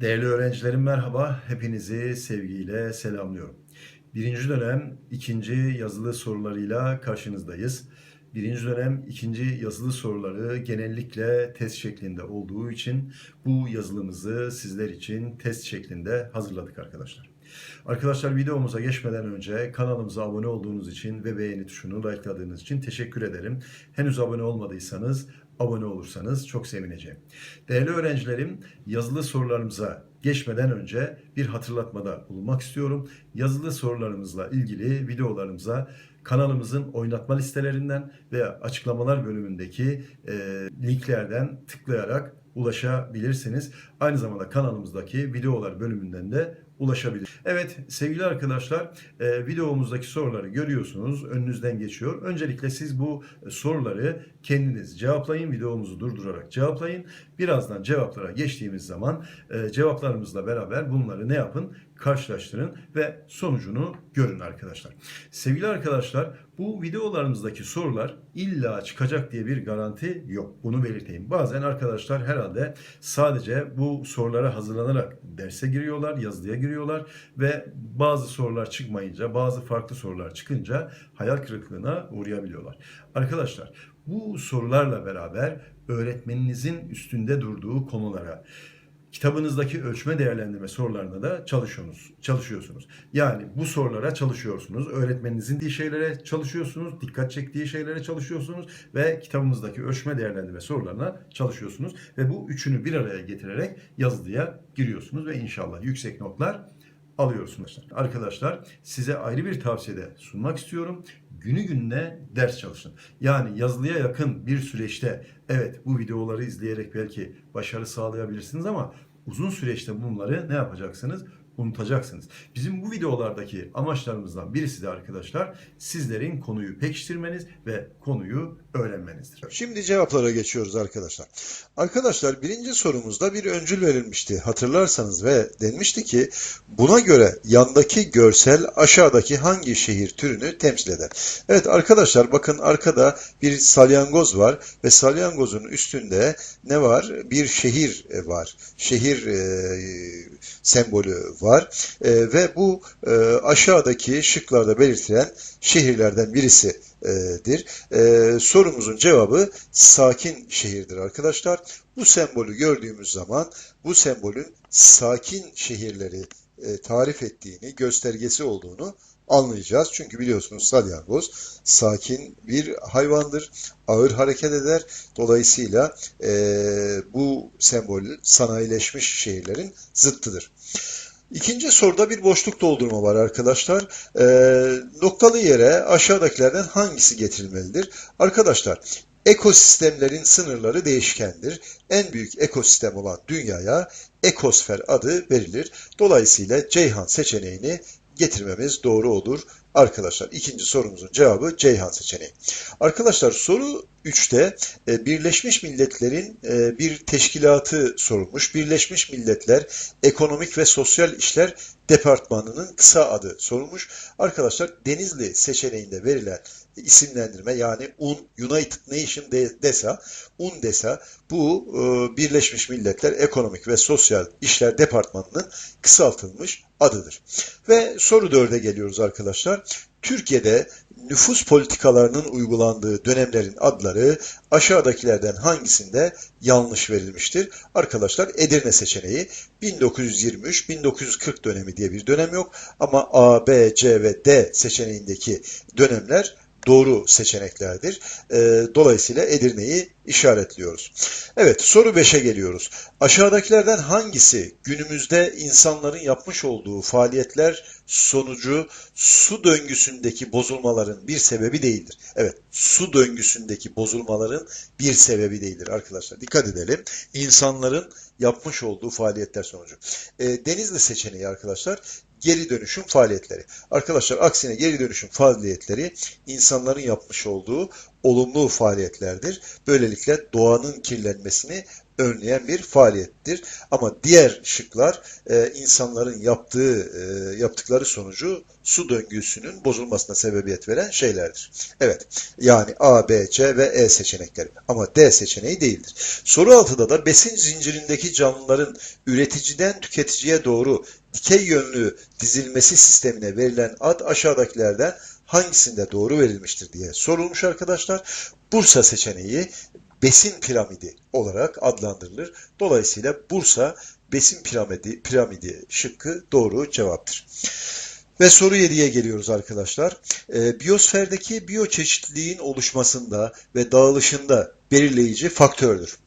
Değerli öğrencilerim merhaba. Hepinizi sevgiyle selamlıyorum. Birinci dönem ikinci yazılı sorularıyla karşınızdayız. Birinci dönem ikinci yazılı soruları genellikle test şeklinde olduğu için bu yazılımızı sizler için test şeklinde hazırladık arkadaşlar. Arkadaşlar videomuza geçmeden önce kanalımıza abone olduğunuz için ve beğeni tuşunu likeladığınız için teşekkür ederim. Henüz abone olmadıysanız abone olursanız çok sevineceğim. Değerli öğrencilerim, yazılı sorularımıza geçmeden önce bir hatırlatmada bulunmak istiyorum. Yazılı sorularımızla ilgili videolarımıza kanalımızın oynatma listelerinden veya açıklamalar bölümündeki e, linklerden tıklayarak ulaşabilirsiniz. Aynı zamanda kanalımızdaki videolar bölümünden de ulaşabilir. Evet sevgili arkadaşlar e, videomuzdaki soruları görüyorsunuz. Önünüzden geçiyor. Öncelikle siz bu soruları kendiniz cevaplayın. Videomuzu durdurarak cevaplayın. Birazdan cevaplara geçtiğimiz zaman e, cevaplarımızla beraber bunları ne yapın? Karşılaştırın ve sonucunu görün arkadaşlar. Sevgili arkadaşlar bu videolarımızdaki sorular illa çıkacak diye bir garanti yok. Bunu belirteyim. Bazen arkadaşlar herhalde sadece bu sorulara hazırlanarak derse giriyorlar, yazılıya giriyorlar ve bazı sorular çıkmayınca, bazı farklı sorular çıkınca hayal kırıklığına uğrayabiliyorlar. Arkadaşlar bu sorularla beraber öğretmeninizin üstünde durduğu konulara, kitabınızdaki ölçme değerlendirme sorularına da çalışıyorsunuz. çalışıyorsunuz. Yani bu sorulara çalışıyorsunuz. Öğretmeninizin dediği şeylere çalışıyorsunuz. Dikkat çektiği şeylere çalışıyorsunuz. Ve kitabımızdaki ölçme değerlendirme sorularına çalışıyorsunuz. Ve bu üçünü bir araya getirerek yazılıya giriyorsunuz. Ve inşallah yüksek notlar alıyorsunuz. Arkadaşlar size ayrı bir tavsiyede sunmak istiyorum. Günü gününe ders çalışın. Yani yazılıya yakın bir süreçte evet bu videoları izleyerek belki başarı sağlayabilirsiniz ama uzun süreçte bunları ne yapacaksınız? Unutacaksınız. Bizim bu videolardaki amaçlarımızdan birisi de arkadaşlar sizlerin konuyu pekiştirmeniz ve konuyu öğrenmenizdir. Şimdi cevaplara geçiyoruz arkadaşlar. Arkadaşlar birinci sorumuzda bir öncül verilmişti hatırlarsanız ve denmişti ki buna göre yandaki görsel aşağıdaki hangi şehir türünü temsil eder? Evet arkadaşlar bakın arkada bir salyangoz var ve salyangozun üstünde ne var? Bir şehir var. Şehir e, sembolü var e, ve bu e, aşağıdaki şıklarda belirtilen şehirlerden birisidir. E, sorumuzun cevabı sakin şehirdir arkadaşlar. Bu sembolü gördüğümüz zaman bu sembolün sakin şehirleri e, tarif ettiğini, göstergesi olduğunu anlayacağız. Çünkü biliyorsunuz salyangoz sakin bir hayvandır, ağır hareket eder. Dolayısıyla e, bu sembol sanayileşmiş şehirlerin zıttıdır. İkinci soruda bir boşluk doldurma var arkadaşlar. E, noktalı yere aşağıdakilerden hangisi getirilmelidir? Arkadaşlar ekosistemlerin sınırları değişkendir. En büyük ekosistem olan dünyaya ekosfer adı verilir. Dolayısıyla Ceyhan seçeneğini getirmemiz doğru olur arkadaşlar. İkinci sorumuzun cevabı Ceyhan seçeneği. Arkadaşlar soru 3'te e, Birleşmiş Milletler'in e, bir teşkilatı sorulmuş. Birleşmiş Milletler Ekonomik ve Sosyal İşler Departmanı'nın kısa adı sorulmuş. Arkadaşlar Denizli seçeneğinde verilen isimlendirme yani UN, United Nation DESA, UNDESA bu e, Birleşmiş Milletler Ekonomik ve Sosyal İşler Departmanı'nın kısaltılmış adıdır. Ve soru 4'e geliyoruz arkadaşlar. Türkiye'de nüfus politikalarının uygulandığı dönemlerin adları aşağıdakilerden hangisinde yanlış verilmiştir? Arkadaşlar Edirne seçeneği 1923-1940 dönemi diye bir dönem yok ama A, B, C ve D seçeneğindeki dönemler doğru seçeneklerdir. Dolayısıyla Edirne'yi işaretliyoruz. Evet soru 5'e geliyoruz. Aşağıdakilerden hangisi günümüzde insanların yapmış olduğu faaliyetler sonucu su döngüsündeki bozulmaların bir sebebi değildir? Evet su döngüsündeki bozulmaların bir sebebi değildir arkadaşlar. Dikkat edelim. İnsanların yapmış olduğu faaliyetler sonucu. E, Denizli seçeneği arkadaşlar geri dönüşüm faaliyetleri. Arkadaşlar aksine geri dönüşüm faaliyetleri insanların yapmış olduğu olumlu faaliyetlerdir. Böylelikle doğanın kirlenmesini önleyen bir faaliyettir. Ama diğer şıklar e, insanların yaptığı e, yaptıkları sonucu su döngüsünün bozulmasına sebebiyet veren şeylerdir. Evet. Yani A, B, C ve E seçenekleri. Ama D seçeneği değildir. Soru 6'da da besin zincirindeki canlıların üreticiden tüketiciye doğru dikey yönlü dizilmesi sistemine verilen ad aşağıdakilerden hangisinde doğru verilmiştir diye sorulmuş arkadaşlar. Bursa seçeneği besin piramidi olarak adlandırılır. Dolayısıyla Bursa besin piramidi, piramidi şıkkı doğru cevaptır. Ve soru 7'ye geliyoruz arkadaşlar. Ee, biyosferdeki biyoçeşitliliğin oluşmasında ve dağılışında belirleyici faktördür.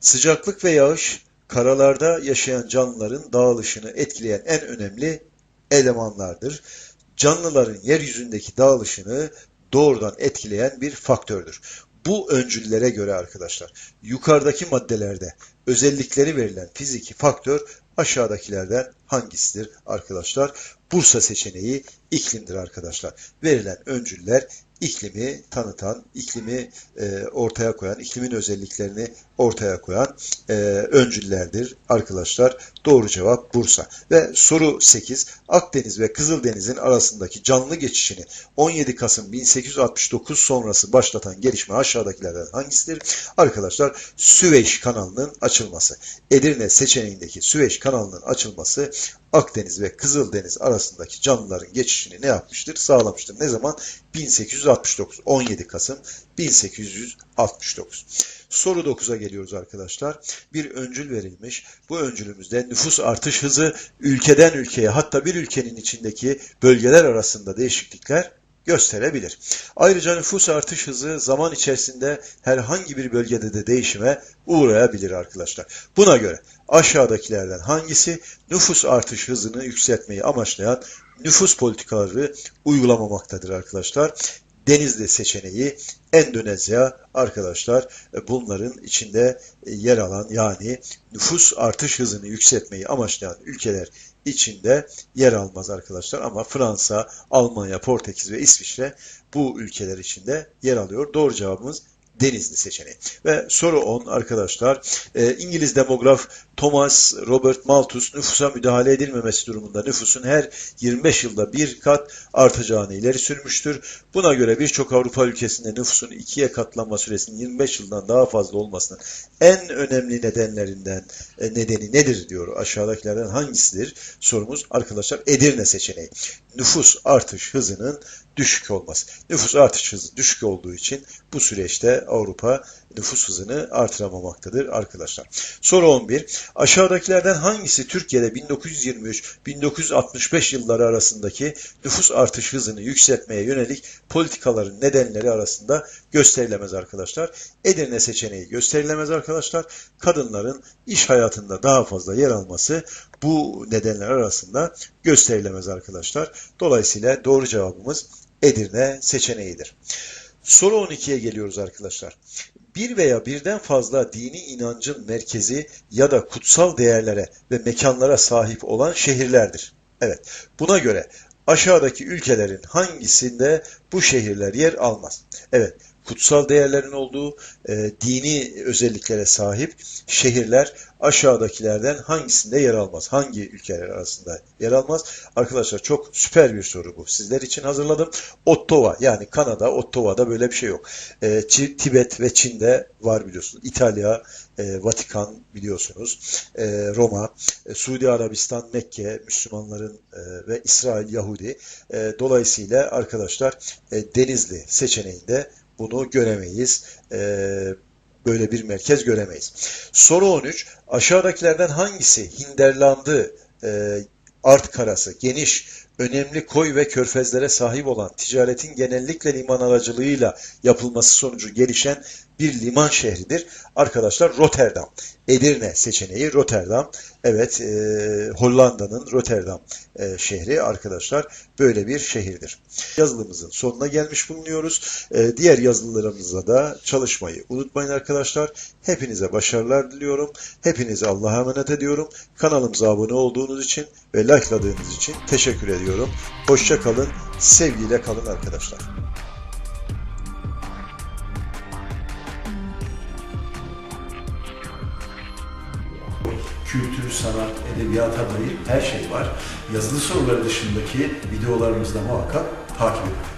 Sıcaklık ve yağış karalarda yaşayan canlıların dağılışını etkileyen en önemli elemanlardır. Canlıların yeryüzündeki dağılışını doğrudan etkileyen bir faktördür. Bu öncüllere göre arkadaşlar yukarıdaki maddelerde özellikleri verilen fiziki faktör aşağıdakilerden hangisidir arkadaşlar? Bursa seçeneği iklimdir arkadaşlar. Verilen öncüller iklimi tanıtan, iklimi e, ortaya koyan, iklimin özelliklerini ortaya koyan e, öncüllerdir arkadaşlar. Doğru cevap Bursa. Ve soru 8. Akdeniz ve Kızıldeniz'in arasındaki canlı geçişini 17 Kasım 1869 sonrası başlatan gelişme aşağıdakilerden hangisidir? Arkadaşlar Süveyş kanalının açılması. Edirne seçeneğindeki Süveyş kanalının açılması Akdeniz ve Kızıldeniz arasındaki canlıların geçişini ne yapmıştır? Sağlamıştır. Ne zaman? 1869. 17 Kasım 1869. Soru 9'a geliyoruz arkadaşlar. Bir öncül verilmiş. Bu öncülümüzde nüfus artış hızı ülkeden ülkeye hatta bir ülkenin içindeki bölgeler arasında değişiklikler gösterebilir. Ayrıca nüfus artış hızı zaman içerisinde herhangi bir bölgede de değişime uğrayabilir arkadaşlar. Buna göre aşağıdakilerden hangisi nüfus artış hızını yükseltmeyi amaçlayan nüfus politikaları uygulamamaktadır arkadaşlar? Denizli seçeneği Endonezya arkadaşlar e, bunların içinde e, yer alan yani nüfus artış hızını yükseltmeyi amaçlayan ülkeler içinde yer almaz arkadaşlar ama Fransa, Almanya, Portekiz ve İsviçre bu ülkeler içinde yer alıyor. Doğru cevabımız Denizli seçeneği. Ve soru 10 arkadaşlar. E, İngiliz demograf Thomas Robert Malthus nüfusa müdahale edilmemesi durumunda nüfusun her 25 yılda bir kat artacağını ileri sürmüştür. Buna göre birçok Avrupa ülkesinde nüfusun ikiye katlanma süresinin 25 yıldan daha fazla olmasının en önemli nedenlerinden e, nedeni nedir diyor. Aşağıdakilerden hangisidir? Sorumuz arkadaşlar Edirne seçeneği. Nüfus artış hızının düşük olması. Nüfus artış hızı düşük olduğu için bu süreçte Avrupa nüfus hızını artıramamaktadır arkadaşlar. Soru 11. Aşağıdakilerden hangisi Türkiye'de 1923-1965 yılları arasındaki nüfus artış hızını yükseltmeye yönelik politikaların nedenleri arasında gösterilemez arkadaşlar? Edirne seçeneği gösterilemez arkadaşlar. Kadınların iş hayatında daha fazla yer alması bu nedenler arasında gösterilemez arkadaşlar. Dolayısıyla doğru cevabımız Edirne seçeneğidir. Soru 12'ye geliyoruz arkadaşlar. Bir veya birden fazla dini inancın merkezi ya da kutsal değerlere ve mekanlara sahip olan şehirlerdir. Evet, buna göre aşağıdaki ülkelerin hangisinde bu şehirler yer almaz? Evet, kutsal değerlerin olduğu e, dini özelliklere sahip şehirler aşağıdakilerden hangisinde yer almaz? Hangi ülkeler arasında yer almaz? Arkadaşlar çok süper bir soru bu. Sizler için hazırladım. Ottawa yani Kanada, Ottawa'da böyle bir şey yok. E, Tibet ve Çin'de var biliyorsunuz. İtalya, e, Vatikan biliyorsunuz. E, Roma, e, Suudi Arabistan, Mekke, Müslümanların e, ve İsrail, Yahudi. E, dolayısıyla arkadaşlar e, Denizli seçeneğinde bunu göremeyiz. E, böyle bir merkez göremeyiz. Soru 13. Aşağıdakilerden hangisi Hinterland'ı e, art karası, geniş, önemli koy ve körfezlere sahip olan ticaretin genellikle liman aracılığıyla yapılması sonucu gelişen bir liman şehridir. Arkadaşlar Rotterdam. Edirne seçeneği Rotterdam. Evet, e, Hollanda'nın Rotterdam e, şehri arkadaşlar böyle bir şehirdir. Yazılımızın sonuna gelmiş bulunuyoruz. E, diğer yazılılarımızla da çalışmayı unutmayın arkadaşlar. Hepinize başarılar diliyorum. Hepinize Allah'a emanet ediyorum. Kanalımıza abone olduğunuz için ve likeladığınız için teşekkür ediyorum. Hoşça kalın, sevgiyle kalın arkadaşlar. Kültür, sanat, edebiyata dair her şey var. Yazılı soruları dışındaki videolarımızı da muhakkak takip edin.